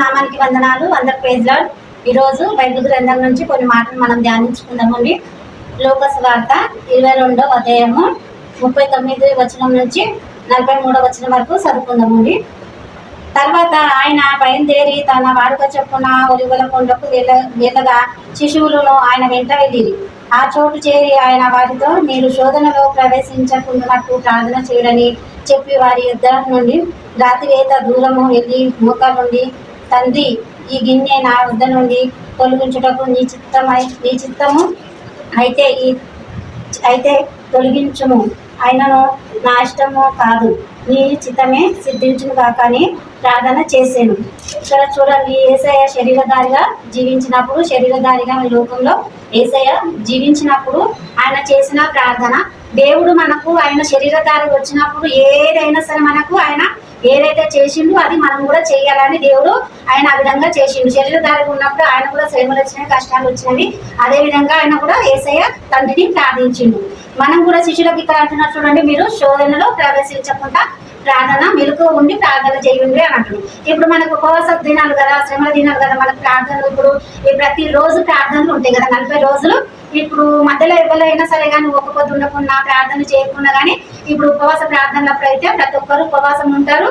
నామానికి వందనాలు అందరి పేజ్లో ఈరోజు బైబిల్ గ్రంథం నుంచి కొన్ని మాటలు మనం ధ్యానించుకుందామండి. లోకస్ వార్త ఇరవై రెండో అధ్యాయము ముప్పై తొమ్మిది వచనం నుంచి నలభై మూడో వచనం వరకు చదువుకుందామండి. తర్వాత ఆయన బయలుదేరి తన వాడుక చొప్పున ఒలివల కొండకు వెళ్ళ వెళ్ళగా శిశువులను ఆయన వెంట వెళ్ళిరి. ఆ చోటు చేరి ఆయన వారితో మీరు శోధనలో ప్రవేశించకుండానట్టు ప్రార్థన చేయడని చెప్పి వారి యుద్ధ నుండి రాతివేత దూరము వెళ్ళి మూక నుండి తండ్రి ఈ గిన్నె నా వద్ద నుండి తొలగించుటకు నీ చిత్తమై నీ చిత్తము అయితే ఈ అయితే తొలగించుము. ఆయనను నా ఇష్టము కాదు. నీ చిత్తమే సిద్ధించును కాకని ప్రార్థన చేశాను ఇక్కడ చూడండి ఏసయ్య శరీరధారిగా జీవించినప్పుడు శరీరధారిగా ఈ లోకంలో ఏసయ్య జీవించినప్పుడు ఆయన చేసిన ప్రార్థన దేవుడు మనకు ఆయన శరీరధారి వచ్చినప్పుడు ఏదైనా సరే మనకు ఆయన ఏదైతే చేసిండు అది మనం కూడా చేయాలని దేవుడు ఆయన ఆ విధంగా చేసిండు. శరీరధారి ఉన్నప్పుడు ఆయన కూడా శ్రమలు వచ్చినాయి కష్టాలు వచ్చినవి అదే విధంగా ఆయన కూడా ఏసయ్య తండ్రిని ప్రార్థించిండు. మనం కూడా శిష్యులకు ఇక్కడ అంటున్నారు చూడండి మీరు శోధనలో ప్రవేశించకుండా ప్రార్థన మెలకు ఉండి ప్రార్థన చేయండి అని అంటుంది ఇప్పుడు మనకు ఉపవాస దినాలు కదా శ్రమల దినాలు కదా మనకు ప్రార్థనలు ఇప్పుడు ప్రతి రోజు ప్రార్థనలు ఉంటాయి కదా. నలభై రోజులు ఇప్పుడు మధ్యలో ఎవరైనా సరే కానీ ఒక పొద్దు ఉండకుండా ప్రార్థన చేయకుండా కానీ ఇప్పుడు ఉపవాస ప్రార్థనలప్పుడు అయితే ప్రతి ఒక్కరు ఉపవాసం ఉంటారు.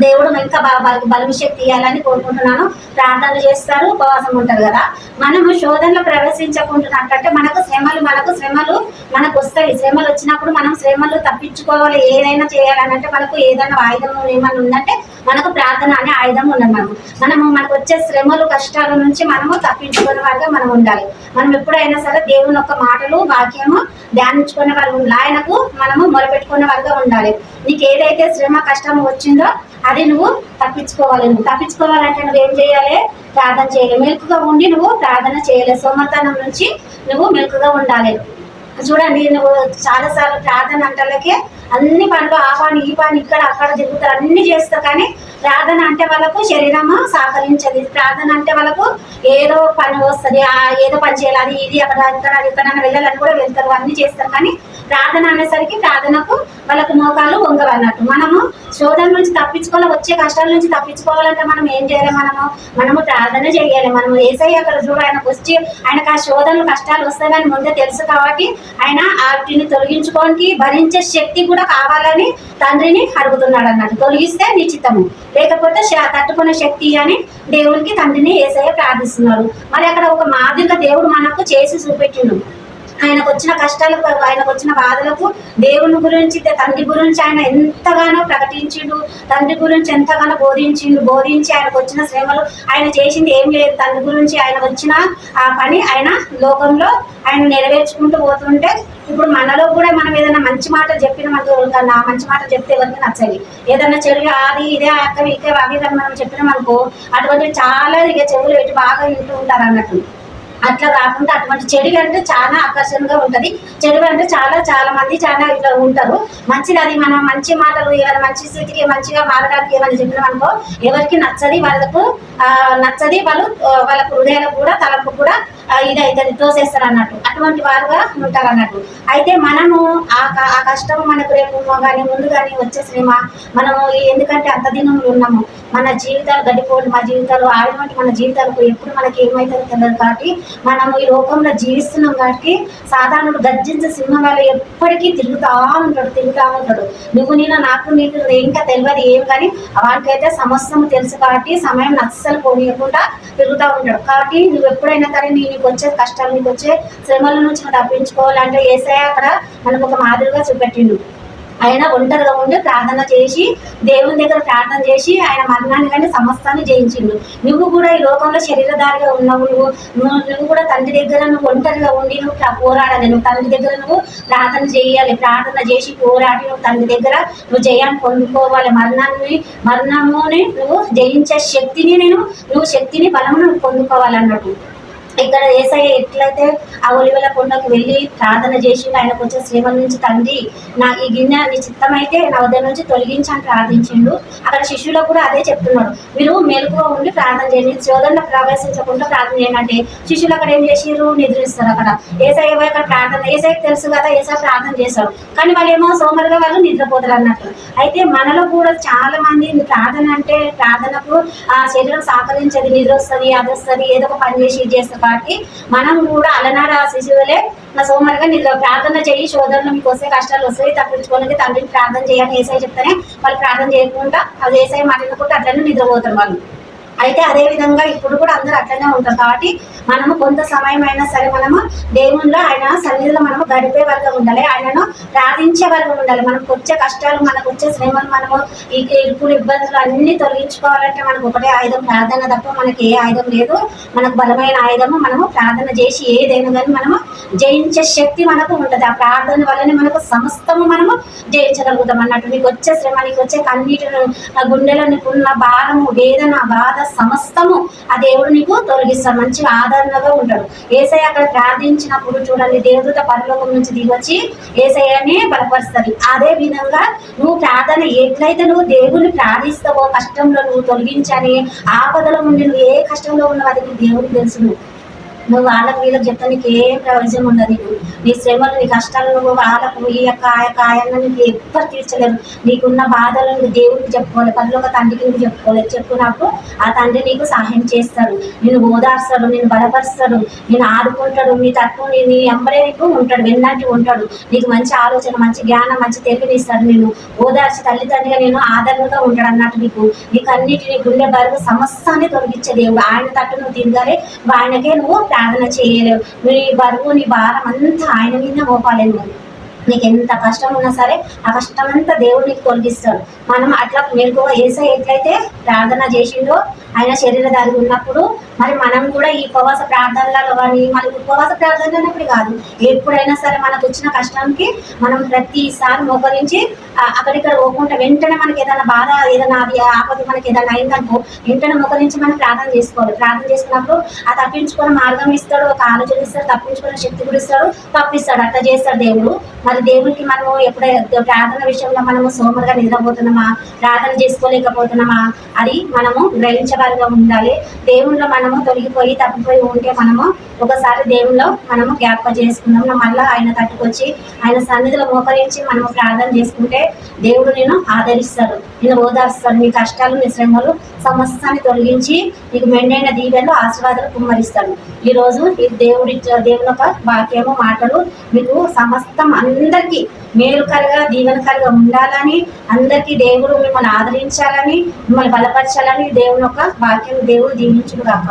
దేవుడు ఇంకా బాగా వాళ్ళకి బలం శక్తి ఇవ్వాలని కోరుకుంటున్నాను. ప్రార్థనలు చేస్తారు ఉపవాసం ఉంటారు కదా. మనము శోధనలో ప్రవేశించకుంటున్నట్టే మనకు శ్రమలు మనకు శ్రమలు మనకు వస్తాయి. శ్రమలు వచ్చినప్పుడు మనం శ్రమలు తప్పించుకోవాలి ఏదైనా చేయాలని అంటే మనకు ఏదైనా ఆయుధం ఏమైనా ఉందంటే మనకు ప్రార్థన అనే ఆయుధం ఉన్నది మనము మనము మనకు వచ్చే శ్రమలు కష్టాల నుంచి మనము తప్పించుకునే వారిగా మనం ఉండాలి. మనం ఎప్పుడైనా సరే దేవుని యొక్క మాటలు వాక్యము ధ్యానించుకునే వాళ్ళు ఆయనకు మనము మొరపెట్టుకునే వారిగా ఉండాలి. నీకు ఏదైతే శ్రమ కష్టం వచ్చిందో అది నువ్వు తప్పించుకోవాలి. నువ్వు తప్పించుకోవాలంటే నువ్వు ఏం చేయాలి? ప్రార్థన చేయాలి. మెలుకుగా ఉండి నువ్వు ప్రార్థన చేయాలి. సోమతనం నుంచి నువ్వు మెలుకుగా ఉండాలి. చూడండి నువ్వు చాలాసార్లు ప్రార్థన అంటలకే అన్ని పనులు ఆ పని ఈ పని ఇక్కడ అక్కడ తిరుగుతారు అన్ని చేస్తారు కానీ ప్రార్థన అంటే వాళ్ళకు శరీరము సహకరించదు. ప్రార్థన అంటే వాళ్ళకు ఏదో పని వస్తుంది. ఆ ఏదో పని చేయాలి. అది ఇది అక్కడ ఇక్కడ ఇక్కడ వెళ్ళాలని కూడా వెళ్తారు. అన్ని చేస్తారు. కానీ ప్రార్థన అనేసరికి ప్రార్థనకు వాళ్ళకు మోకాలు వంగవన్నట్టు. మనము శోధన నుంచి తప్పించుకోవాలి. వచ్చే కష్టాల నుంచి తప్పించుకోవాలంటే మనం ఏం చేయాలి మనము? మనము ప్రార్థన చేయాలి. మనము ఏసై అక్కడ చూడ ఆయనకు వచ్చి ఆయనకు ఆ శోధనలు కష్టాలు వస్తాయని ముందే తెలుసు కాబట్టి ఆయన వాటిని తొలగించుకోనికి భరించే శక్తి కూడా కావాలని తండ్రిని అడుగుతున్నాడు అన్నట్టు తొలగిస్తే నిశ్చితము లేకపోతే తట్టుకున్న తట్టుకునే శక్తి అని దేవునికి తండ్రిని ఏసయ్య ప్రార్థిస్తున్నాడు. మరి అక్కడ ఒక మాదిరిగా దేవుడు మనకు చేసి చూపెట్టిండు. ఆయనకు వచ్చిన కష్టాలకు ఆయనకు వచ్చిన బాధలకు దేవుని గురించి తండ్రి గురించి ఆయన ఎంతగానో ప్రకటించిండు. తండ్రి గురించి ఎంతగానో బోధించిండు. బోధించి ఆయనకు వచ్చిన శ్రమలు ఆయన చేసింది ఏం లేదు. తండ్రి గురించి ఆయన వచ్చిన ఆ పని ఆయన లోకంలో ఆయన నెరవేర్చుకుంటూ పోతుంటే ఇప్పుడు మనలో కూడా మనం ఏదైనా మంచి మాట చెప్పిన మనకు నా మంచి మాట చెప్తే ఎవరికి నచ్చాలి ఏదైనా చెడు అది ఇదే అక్క ఇకే అవి మనం చెప్పినాం అనుకో అటువంటి చాలా ఇక చెవులు ఎటు బాగా వింటూ ఉంటారు అన్నట్టు. అట్లా కాకుండా అటువంటి చెడు అంటే చాలా ఆకర్షణగా ఉంటది. చెడు అంటే చాలా చాలా మంది చాలా ఇట్లా ఉంటారు. మంచిది అది మనం మంచి మాటలు ఏమైనా మంచి స్థితికి మంచిగా మారడానికి ఏమైనా చెప్పినాం అనుకో ఎవరికి నచ్చది వాళ్ళకు నచ్చది వాళ్ళు వాళ్ళ హృదయాలకు కూడా తలకు కూడా ఇది తోసేస్తారు అన్నట్టు అటువంటి వారుగా ఉంటారు అన్నట్టు అయితే మనము ఆ కష్టం మనకు రేపు కానీ ముందు కానీ వచ్చే శ్రమ మనము ఎందుకంటే అంత దినంలో ఉన్నాము. మన జీవితాలు గడిపోవడం మా జీవితాలు ఆడమంటే మన జీవితాలకు ఎప్పుడు మనకి ఏమైతుందో తెలియదు కాబట్టి మనము ఈ లోకంలో జీవిస్తున్నాం కాబట్టి సాధారణుడు గర్జించే సింహం వల్ల ఎప్పటికీ తిరుగుతా ఉంటాడు తిరుగుతా ఉంటాడు నువ్వు నేను నాకు నీకు ఇంకా తెలియదు ఏం కానీ వాడికైతే సమస్తం తెలుసు కాబట్టి సమయం అస్సలు పోనీయకుండా తిరుగుతూ ఉంటాడు కాబట్టి నువ్వు ఎప్పుడైనా సరే నీ నీకు వచ్చే కష్టాలు నీకు వచ్చే శ్రమల నుంచి తప్పించుకోవాలంటే ఏసఐ అక్కడ మనకు ఒక మాదిరిగా చూపెట్టిండు. ఆయన ఒంటరిగా ఉండి ప్రార్థన చేసి దేవుని దగ్గర ప్రార్థన చేసి ఆయన మరణాన్ని కానీ సమస్తాన్ని జయించిండు. నువ్వు కూడా ఈ లోకంలో శరీరధారిగా ఉన్నావు నువ్వు నువ్వు కూడా తండ్రి దగ్గర నువ్వు ఒంటరిగా ఉండి నువ్వు పోరాడాలి. నువ్వు తండ్రి దగ్గర నువ్వు ప్రార్థన చేయాలి. ప్రార్థన చేసి పోరాడి నువ్వు తండ్రి దగ్గర నువ్వు జయాన్ని పొందుకోవాలి. మరణాన్ని మరణముని నువ్వు జయించే శక్తిని నేను నువ్వు శక్తిని బలమును నువ్వు పొందుకోవాలి అన్నట్టు ఇక్కడ ఏసఐ ఎట్లయితే ఆ ఒలివల కొండకు వెళ్ళి ప్రార్థన చేసి ఆయన కొంచెం శ్రీమల నుంచి తండ్రి నా ఈ గిన్నె నీ చిత్తమైతే నా ఉదయం నుంచి తొలగించని ప్రార్థించిండు. అక్కడ శిష్యులకు కూడా అదే చెప్తున్నాడు మీరు మెలకుగా ఉండి ప్రార్థన చేయండి. శోధనలో ప్రవేశించకుండా ప్రార్థన చేయండి అంటే శిష్యులు అక్కడ ఏం చేసిరు నిద్రిస్తారు అక్కడ. ఏసఐ అక్కడ ప్రార్థన ఏసఐకి తెలుసు కదా ఏసఐ ప్రార్థన చేశాడు కానీ వాళ్ళు ఏమో సోమరుగా వాళ్ళు నిద్రపోతారు అన్నట్టు. అయితే మనలో కూడా చాలా మంది ప్రార్థన అంటే ప్రార్థనకు ఆ శరీరం సహకరించేది నిద్ర వస్తుంది అది వస్తుంది ఏదో ఒక పని చేసి ఇది చేస్తారు. కాబట్టి మనం కూడా అలనాడ శిశువులే నా సోమరుగా నిద్ర ప్రార్థన చేయి శోధనలు మీకు వస్తే కష్టాలు వస్తాయి తప్పించుకోవడానికి తండ్రిని ప్రార్థన చేయాలని ఏసై చెప్తేనే వాళ్ళు ప్రార్థన చేయకుండా అది ఏసై మాట్లాడుకుంటే అట్లనే నిద్రపోతారు వాళ్ళు. అయితే అదే విధంగా ఇప్పుడు కూడా అందరూ అట్లనే ఉంటారు కాబట్టి మనము కొంత సమయం అయినా సరే మనము దేవుళ్ళు ఆయన సన్నిధిలో మనము గడిపే వరకు ఉండాలి. ఆయనను ప్రార్థించే వరకు ఉండాలి. మనకు వచ్చే కష్టాలు మనకు వచ్చే శ్రమలు మనము ఈ ఇప్పుడు ఇబ్బందులు అన్ని తొలగించుకోవాలంటే మనకు ఒకటే ఆయుధం ప్రార్థన తప్ప మనకి ఏ ఆయుధం లేదు. మనకు బలమైన ఆయుధము మనము ప్రార్థన చేసి ఏదైనా కానీ మనము జయించే శక్తి మనకు ఉంటుంది. ఆ ప్రార్థన వల్లనే మనకు సమస్తము మనము జయించగలుగుతాం. అన్నట్టు నీకు వచ్చే శ్రమ నీకు వచ్చే కన్నీటి గుండెలో నీకు ఉన్న భారము వేదన బాధ సమస్తము ఆ దేవుడు నీకు తొలగిస్తాడు. మంచిగా ఆదరణగా ఉంటాడు. ఏసఐ అక్కడ ప్రార్థించినప్పుడు చూడండి దేవదూత పరలోకం నుంచి దిగొచ్చి ఏసఐని బలపరుస్తుంది. అదే విధంగా నువ్వు ప్రార్థన ఎట్లయితే నువ్వు దేవుడిని ప్రార్థిస్తావో కష్టంలో నువ్వు తొలగించని ఆపదలో ఉండి నువ్వు ఏ కష్టంలో ఉన్నావు అది దేవుడు దేవుడికి తెలుసు నువ్వు నువ్వు వాళ్ళకి వీళ్ళకి చెప్తే నీకు ఏం ప్రయోజనం ఉండదు నీకు. నీ శ్రమలు నీ కష్టాలు నువ్వు వాళ్ళకు ఈ యొక్క ఆ యొక్క ఆయన నీకు ఎవ్వరు తీర్చలేరు. నీకున్న బాధలు నువ్వు దేవుడికి చెప్పుకోవాలి పనిలో ఒక తండ్రికి నువ్వు చెప్పుకోలేదు చెప్పుకున్నప్పుడు ఆ తండ్రి నీకు సహాయం చేస్తాడు. నేను ఓదార్స్తాడు నేను బలపరుస్తాడు. నేను ఆదుకుంటాడు. నీ తట్టు నీ నీ ఎంబడే నీకు ఉంటాడు. వెన్నాటి ఉంటాడు. నీకు మంచి ఆలోచన మంచి జ్ఞానం మంచి తెలివినిస్తాడు నేను ఓదార్చి తల్లిదండ్రిగా నేను ఆదరణగా ఉంటాడు అన్నట్టు నీకు. నీకు అన్నిటిని గుండె బరువు సమస్తాన్ని తొలగించే దేవుడు. ఆయన తట్టు నువ్వు తిరగాలి ఆయనకే నువ్వు ప్రార్థన చేయలేవు నీ బరువు నీ భారం అంతా ఆయన మీద మోపాలేము నీకు ఎంత కష్టం ఉన్నా సరే ఆ కష్టం అంతా దేవుడు నీకు తొలగిస్తాడు. మనం అట్లా మీకు ఏసై ఎట్లయితే ప్రార్థన చేసిండో ఆయన శరీరధారి ఉన్నప్పుడు మరి మనం కూడా ఈ ఉపవాస ప్రార్థనలలో కానీ మరి ఉపవాస ప్రార్థనలు అన్నప్పుడు కాదు. ఎప్పుడైనా సరే మనకు వచ్చిన కష్టానికి మనం ప్రతిసారి మోకరించి అక్కడిక్కడ పోకుండా వెంటనే మనకి ఏదైనా బాధ ఏదైనా అది ఆపద మనకి ఏదైనా అయిందనుకో వెంటనే మోకరించి మనం ప్రార్థన చేసుకోవాలి. ప్రార్థన చేసుకున్నప్పుడు ఆ తప్పించుకునే మార్గం ఇస్తాడు ఒక ఆలోచన ఇస్తాడు తప్పించుకునే శక్తి కూడా ఇస్తాడు తప్పిస్తాడు. అట్లా చేస్తాడు దేవుడు. మరి దేవుడికి మనము ఎప్పుడైతే ప్రార్థన విషయంలో మనము సోమరుగా నిద్రపోతున్నామా? ప్రార్థన చేసుకోలేకపోతున్నామా? అది మనము గ్రహించగలిగా ఉండాలి. దేవుళ్ళో మనము తొలగిపోయి తప్పిపోయి ఉంటే మనము ఒకసారి దేవుళ్ళో మనము జ్ఞాపకం చేసుకుందాం. మళ్ళీ ఆయన తట్టుకొచ్చి ఆయన సన్నిధిలో మోకరించి మనము ప్రార్థన చేసుకుంటే దేవుడు నేను ఆదరిస్తాడు. నేను ఓదార్స్తాడు. నీ కష్టాలు నీ శ్రమలు సమస్తాన్ని తొలగించి నీకు మెండైన దీవెనలు ఆశీర్వాదాలు కుమ్మరిస్తాడు. ఈరోజు ఈ దేవుడి దేవుని యొక్క వాక్యము మాటలు మీకు సమస్తం అందరికీ మేలుకరగా దీవెనకరగా ఉండాలని అందరికీ దేవుడు మిమ్మల్ని ఆదరించాలని మిమ్మల్ని బలపరచాలని దేవుని యొక్క వాక్యం దేవుడు దీవించుడు కాక